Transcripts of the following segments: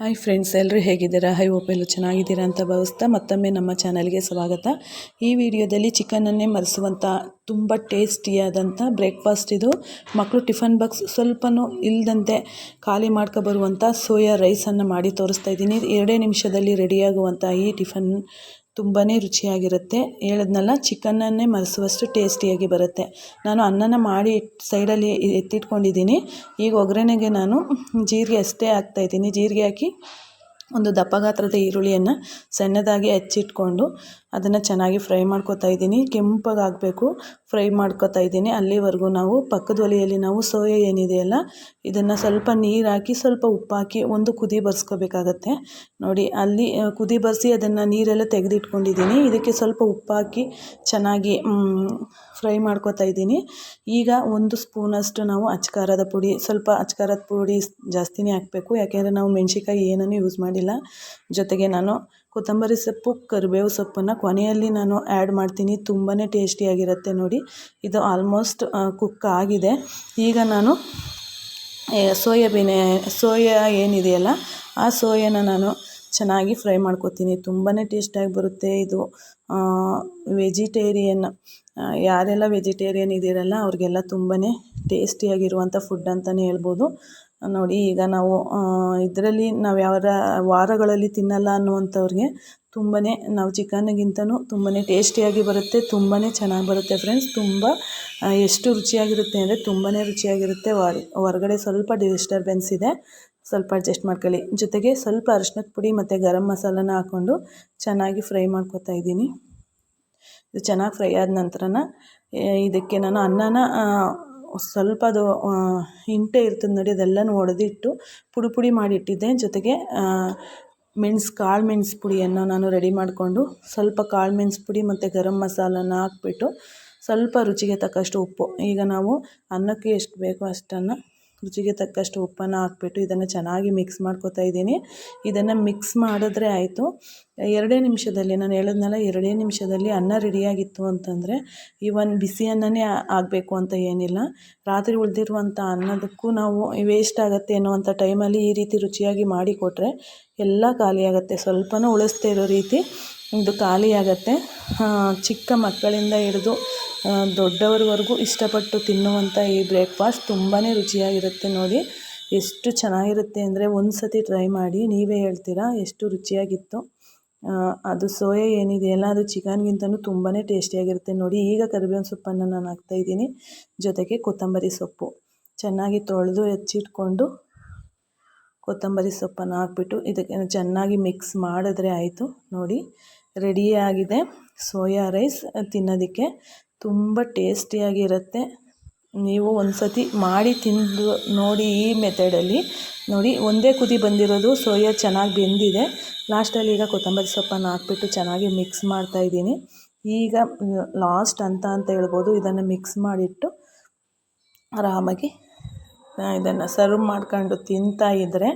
Hi friends ಎಲ್ಲರೂ ಹೇಗಿದ್ದೀರಾ? High ಓಪೆಲು ಚೆನ್ನಾಗಿದ್ದೀರಾ ಅಂತ ಭಾವಿಸ್ತಾ ಮತ್ತೊಮ್ಮೆ ನಮ್ಮ ಚಾನಲ್ಗೆ ಸ್ವಾಗತ. ಈ ವಿಡಿಯೋದಲ್ಲಿ ಚಿಕನನ್ನೇ ಮರೆಸುವಂಥ ತುಂಬ ಟೇಸ್ಟಿಯಾದಂಥ ಬ್ರೇಕ್ಫಾಸ್ಟ್ ಇದು. ಮಕ್ಕಳು ಟಿಫನ್ ಬಾಕ್ಸ್ ಸ್ವಲ್ಪನೂ ಇಲ್ಲದಂತೆ ಖಾಲಿ ಮಾಡ್ಕೊ ಬರುವಂಥ ಸೋಯಾ ರೈಸನ್ನು ಮಾಡಿ ತೋರಿಸ್ತಾ ಇದ್ದೀನಿ. ಎರಡೇ ನಿಮಿಷದಲ್ಲಿ ರೆಡಿಯಾಗುವಂಥ ಈ ಟಿಫನ್ ತುಂಬಾ ರುಚಿಯಾಗಿರುತ್ತೆ. ಹೇಳಿದ್ನಲ್ಲ ಚಿಕನನ್ನೇ ಮರೆಸುವಷ್ಟು ಟೇಸ್ಟಿಯಾಗಿ ಬರುತ್ತೆ. ನಾನು ಅನ್ನನ ಮಾಡಿ ಸೈಡಲ್ಲಿ ಎತ್ತಿಟ್ಕೊಂಡಿದ್ದೀನಿ. ಈಗ ಒಗ್ಗರಣೆಗೆ ನಾನು ಜೀರಿಗೆ ಅಷ್ಟೇ ಹಾಕ್ತಾಯಿದ್ದೀನಿ ಜೀರಿಗೆ ಹಾಕಿ ಒಂದು ದಪ್ಪ ಗಾತ್ರದ ಈರುಳ್ಳಿಯನ್ನು ಸಣ್ಣದಾಗಿ ಹೆಚ್ಚಿಟ್ಕೊಂಡು ಅದನ್ನು ಚೆನ್ನಾಗಿ ಫ್ರೈ ಮಾಡ್ಕೊತಾ ಇದ್ದೀನಿ. ಕೆಂಪಗಾಗಬೇಕು ಫ್ರೈ ಮಾಡ್ಕೊತಾ ಇದ್ದೀನಿ. ಅಲ್ಲಿವರೆಗೂ ನಾವು ಪಕ್ಕದ ಒಲೆಯಲ್ಲಿ ನಾವು ಸೋಯಾ ಏನಿದೆಯಲ್ಲ, ಇದನ್ನು ಸ್ವಲ್ಪ ನೀರು ಹಾಕಿ, ಸ್ವಲ್ಪ ಉಪ್ಪು ಹಾಕಿ ಒಂದು ಕುದಿ ಬರ್ಸ್ಕೋಬೇಕಾಗತ್ತೆ. ನೋಡಿ, ಅಲ್ಲಿ ಕುದಿ ಬರೆಸಿ ಅದನ್ನು ನೀರೆಲ್ಲ ತೆಗೆದಿಟ್ಕೊಂಡಿದ್ದೀನಿ. ಇದಕ್ಕೆ ಸ್ವಲ್ಪ ಉಪ್ಪು ಹಾಕಿ ಚೆನ್ನಾಗಿ ಫ್ರೈ ಮಾಡ್ಕೊತಾ ಇದ್ದೀನಿ. ಈಗ ಒಂದು ಸ್ಪೂನಷ್ಟು ನಾವು ಅಚ್ಕಾರದ ಪುಡಿ, ಸ್ವಲ್ಪ ಅಚ್ಕಾರದ ಪುಡಿ ಜಾಸ್ತಿನೇ ಹಾಕಬೇಕು. ಯಾಕೆಂದರೆ ನಾವು ಮೆಣಸಿಕಾಯಿ ಏನನ್ನು ಯೂಸ್ ಮಾಡಿಲ್ಲ ಜೊತೆಗೆ ನಾನು ಕೊತ್ತಂಬರಿ ಸೊಪ್ಪು, ಕರಿಬೇವು ಸೊಪ್ಪನ್ನು ಕೊನೆಯಲ್ಲಿ ನಾನು ಆ್ಯಡ್ ಮಾಡ್ತೀನಿ. ತುಂಬಾ ಟೇಸ್ಟಿಯಾಗಿರುತ್ತೆ ನೋಡಿ. ಇದು ಆಲ್ಮೋಸ್ಟ್ ಕುಕ್ ಆಗಿದೆ. ಈಗ ನಾನು ಸೋಯಾಬೀನ್, ಸೋಯಾ ಏನಿದೆಯಲ್ಲ, ಆ ಸೋಯಾನ ನಾನು ಚೆನ್ನಾಗಿ ಫ್ರೈ ಮಾಡ್ಕೊತೀನಿ. ತುಂಬಾ ಟೇಸ್ಟಾಗಿ ಬರುತ್ತೆ ಇದು. ವೆಜಿಟೇರಿಯನ್ ಯಾರೆಲ್ಲ ವೆಜಿಟೇರಿಯನ್ ಇದ್ದೀರಲ್ಲ, ಅವ್ರಿಗೆಲ್ಲ ತುಂಬಾ ಟೇಸ್ಟಿಯಾಗಿರುವಂಥ ಫುಡ್ ಅಂತಲೇ ಹೇಳ್ಬೋದು. ನೋಡಿ, ಈಗ ನಾವು ಇದರಲ್ಲಿ ನಾವು ಯಾವ ವಾರಗಳಲ್ಲಿ ತಿನ್ನಲ್ಲ ಅನ್ನುವಂಥವ್ರಿಗೆ ತುಂಬಾ ನಾವು ಚಿಕನ್ಗಿಂತನೂ ತುಂಬಾ ಟೇಸ್ಟಿಯಾಗಿ ಬರುತ್ತೆ ತುಂಬಾ ಚೆನ್ನಾಗಿ ಬರುತ್ತೆ ಫ್ರೆಂಡ್ಸ್ ತುಂಬ ಎಷ್ಟು ರುಚಿಯಾಗಿರುತ್ತೆ ಅಂದರೆ ತುಂಬಾ ರುಚಿಯಾಗಿರುತ್ತೆ. ಹೊರಗಡೆ ಸ್ವಲ್ಪ ಡಿಸ್ಟರ್ಬೆನ್ಸ್ ಇದೆ. ಸ್ವಲ್ಪ ಅಡ್ಜಸ್ಟ್ ಮಾಡ್ಕೊಳ್ಳಿ. ಜೊತೆಗೆ ಸ್ವಲ್ಪ ಅರಿಶಿನದ ಪುಡಿ ಮತ್ತು ಗರಂ ಮಸಾಲನ ಹಾಕ್ಕೊಂಡು ಚೆನ್ನಾಗಿ ಫ್ರೈ ಮಾಡ್ಕೊತಾ ಇದ್ದೀನಿ. ಇದು ಚೆನ್ನಾಗಿ ಫ್ರೈ ಆದ ನಂತರನ ಇದಕ್ಕೆ ನಾನು ಅನ್ನನ ಸ್ವಲ್ಪ ಅದು ಹಿಂಟೆ ಇರ್ತದೆ ನೋಡಿ, ಅದೆಲ್ಲನೂ ಒಡೆದಿಟ್ಟು ಪುಡಿ ಪುಡಿ ಮಾಡಿಟ್ಟಿದ್ದೆ. ಜೊತೆಗೆ ಮೆಣ್ಸು, ಕಾಳು ಮೆಣ್ಸು ಪುಡಿಯನ್ನು ನಾನು ರೆಡಿ ಮಾಡಿಕೊಂಡು ಸ್ವಲ್ಪ ಕಾಳು ಮೆಣ್ಸು ಪುಡಿ ಮತ್ತು ಗರಂ ಮಸಾಲನ ಹಾಕ್ಬಿಟ್ಟು ಸ್ವಲ್ಪ ರುಚಿಗೆ ತಕ್ಕಷ್ಟು ಉಪ್ಪು. ಈಗ ನಾವು ಅನ್ನಕ್ಕೆ ಎಷ್ಟು ಬೇಕೋ ಅಷ್ಟನ್ನು ರುಚಿಗೆ ತಕ್ಕಷ್ಟು ಉಪ್ಪನ್ನು ಹಾಕ್ಬಿಟ್ಟು ಇದನ್ನು ಚೆನ್ನಾಗಿ ಮಿಕ್ಸ್ ಮಾಡ್ಕೋತಾ ಇದ್ದೀನಿ. ಇದನ್ನು ಮಿಕ್ಸ್ ಮಾಡಿದ್ರೆ ಆಯಿತು. ಎರಡೇ ನಿಮಿಷದಲ್ಲಿ, ನಾನು ಹೇಳಿದ್ನಲ್ಲ ಎರಡೇ ನಿಮಿಷದಲ್ಲಿ ಅನ್ನ ರೆಡಿಯಾಗಿತ್ತು ಅಂತಂದರೆ ಇವನ್ ಬಿಸಿ ಅನ್ನನೇ ಆಗಬೇಕು ಅಂತ ಏನಿಲ್ಲ. ರಾತ್ರಿ ಉಳಿದಿರುವಂಥ ಅನ್ನದಕ್ಕೂ ನಾವು ವೇಸ್ಟ್ ಆಗುತ್ತೆ ಅನ್ನುವಂಥ ಟೈಮಲ್ಲಿ ಈ ರೀತಿ ರುಚಿಯಾಗಿ ಮಾಡಿ ಕೊಟ್ಟರೆ ಎಲ್ಲ ಖಾಲಿಯಾಗುತ್ತೆ. ಸ್ವಲ್ಪನೂ ಉಳಿಸ್ತಾ ಇರೋ ರೀತಿ ಇದು ಖಾಲಿಯಾಗುತ್ತೆ. ಚಿಕ್ಕ ಮಕ್ಕಳಿಂದ ಹಿಡಿದು ದೊಡ್ಡವರವರೆಗೂ ಇಷ್ಟಪಟ್ಟು ತಿನ್ನುವಂಥ ಈ ಬ್ರೇಕ್ಫಾಸ್ಟ್ ತುಂಬಾ ರುಚಿಯಾಗಿರುತ್ತೆ ನೋಡಿ. ಎಷ್ಟು ಚೆನ್ನಾಗಿರುತ್ತೆ ಅಂದರೆ ಒಂದು ಸತಿ ಟ್ರೈ ಮಾಡಿ, ನೀವೇ ಹೇಳ್ತೀರಾ? ಎಷ್ಟು ರುಚಿಯಾಗಿತ್ತು? ಅದು ಸೋಯಾ ಏನಿದೆಯಲ್ಲ ಅದು ಚಿಕನ್ಗಿಂತನೂ ತುಂಬಾ ಟೇಸ್ಟಿಯಾಗಿರುತ್ತೆ ನೋಡಿ. ಈಗ ಕರಿಬೇವಿನ ಸೊಪ್ಪನ್ನು ನಾನು ಹಾಕ್ತಾಯಿದ್ದೀನಿ ಜೊತೆಗೆ ಕೊತ್ತಂಬರಿ ಸೊಪ್ಪು. ಚೆನ್ನಾಗಿ ತೊಳೆದು ಹೆಚ್ಚಿಟ್ಕೊಂಡು ಕೊತ್ತಂಬರಿ ಸೊಪ್ಪನ್ನು ಹಾಕ್ಬಿಟ್ಟು ಇದಕ್ಕೆ ಚೆನ್ನಾಗಿ ಮಿಕ್ಸ್ ಮಾಡಿದ್ರೆ ಆಯಿತು. ನೋಡಿ, ರೆಡಿಯಾಗಿದೆ. ಸೋಯಾ ರೈಸ್ ತಿನ್ನೋದಕ್ಕೆ ತುಂಬ ಟೇಸ್ಟಿಯಾಗಿರುತ್ತೆ. ನೀವು ಒಂದು ಸತಿ ಮಾಡಿ ತಿಂದು ನೋಡಿ ಈ ಮೆಥಡಲ್ಲಿ. ನೋಡಿ, ಒಂದೇ ಕುದಿ ಬಂದಿರೋದು, ಸೋಯಾ ಚೆನ್ನಾಗಿ ಬೆಂದಿದೆ. ಲಾಸ್ಟಲ್ಲಿ ಈಗ ಕೊತ್ತಂಬರಿ ಸೊಪ್ಪನ್ನು ಹಾಕ್ಬಿಟ್ಟು ಚೆನ್ನಾಗಿ ಮಿಕ್ಸ್ ಮಾಡ್ತಾ ಇದ್ದೀನಿ. ಈಗ ಲಾಸ್ಟ್ ಅಂತ ಅಂತ ಹೇಳ್ಬೋದು. ಇದನ್ನು ಮಿಕ್ಸ್ ಮಾಡಿಟ್ಟು ಆರಾಮಾಗಿ ಇದನ್ನು ಸರ್ವ್ ಮಾಡ್ಕೊಂಡು ತಿಂತಾ ಇದ್ದರೆ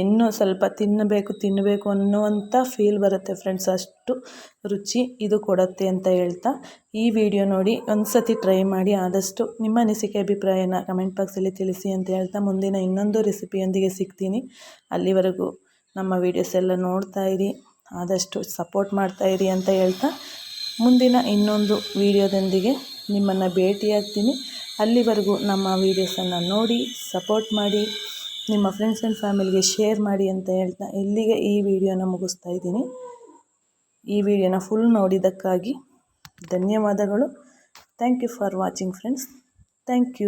ಇನ್ನೂ ಸ್ವಲ್ಪ ತಿನ್ನಬೇಕು ತಿನ್ನಬೇಕು ಅನ್ನುವಂಥ ಫೀಲ್ ಬರುತ್ತೆ ಫ್ರೆಂಡ್ಸ್ ಅಷ್ಟು ರುಚಿ ಇದು ಕೊಡುತ್ತೆ ಅಂತ ಹೇಳ್ತಾ ಈ ವಿಡಿಯೋ ನೋಡಿ ಒಂದು ಸತಿ ಟ್ರೈ ಮಾಡಿ ಆದಷ್ಟು ನಿಮ್ಮ ಅನಿಸಿಕೆ, ಅಭಿಪ್ರಾಯನ ಕಮೆಂಟ್ ಬಾಕ್ಸಲ್ಲಿ ತಿಳಿಸಿ ಅಂತ ಹೇಳ್ತಾ ಮುಂದಿನ ಇನ್ನೊಂದು ರೆಸಿಪಿಯೊಂದಿಗೆ ಸಿಗ್ತೀನಿ. ಅಲ್ಲಿವರೆಗೂ ನಮ್ಮ ವೀಡಿಯೋಸ್ ಎಲ್ಲ ನೋಡ್ತಾ ಇರಿ, ಆದಷ್ಟು ಸಪೋರ್ಟ್ ಮಾಡ್ತಾ ಇರಿ ಅಂತ ಹೇಳ್ತಾ ಮುಂದಿನ ಇನ್ನೊಂದು ವಿಡಿಯೋದೊಂದಿಗೆ ನಿಮ್ಮನ್ನು ಭೇಟಿಯಾಗ್ತೀನಿ. ಅಲ್ಲಿವರೆಗೂ ನಮ್ಮ ವೀಡಿಯೋಸನ್ನು ನೋಡಿ ಸಪೋರ್ಟ್ ಮಾಡಿ, ನಿಮ್ಮ ಫ್ರೆಂಡ್ಸ್ ಆ್ಯಂಡ್ ಫ್ಯಾಮಿಲಿಗೆ ಶೇರ್ ಮಾಡಿ ಅಂತ ಹೇಳ್ತಾ ಇಲ್ಲಿಗೆ ಈ ವಿಡಿಯೋನ ಮುಗಿಸ್ತಾ ಇದ್ದೀನಿ. ಈ ವಿಡಿಯೋನ ಫುಲ್ ನೋಡಿದ್ದಕ್ಕಾಗಿ ಧನ್ಯವಾದಗಳು. Thank you for watching friends thank you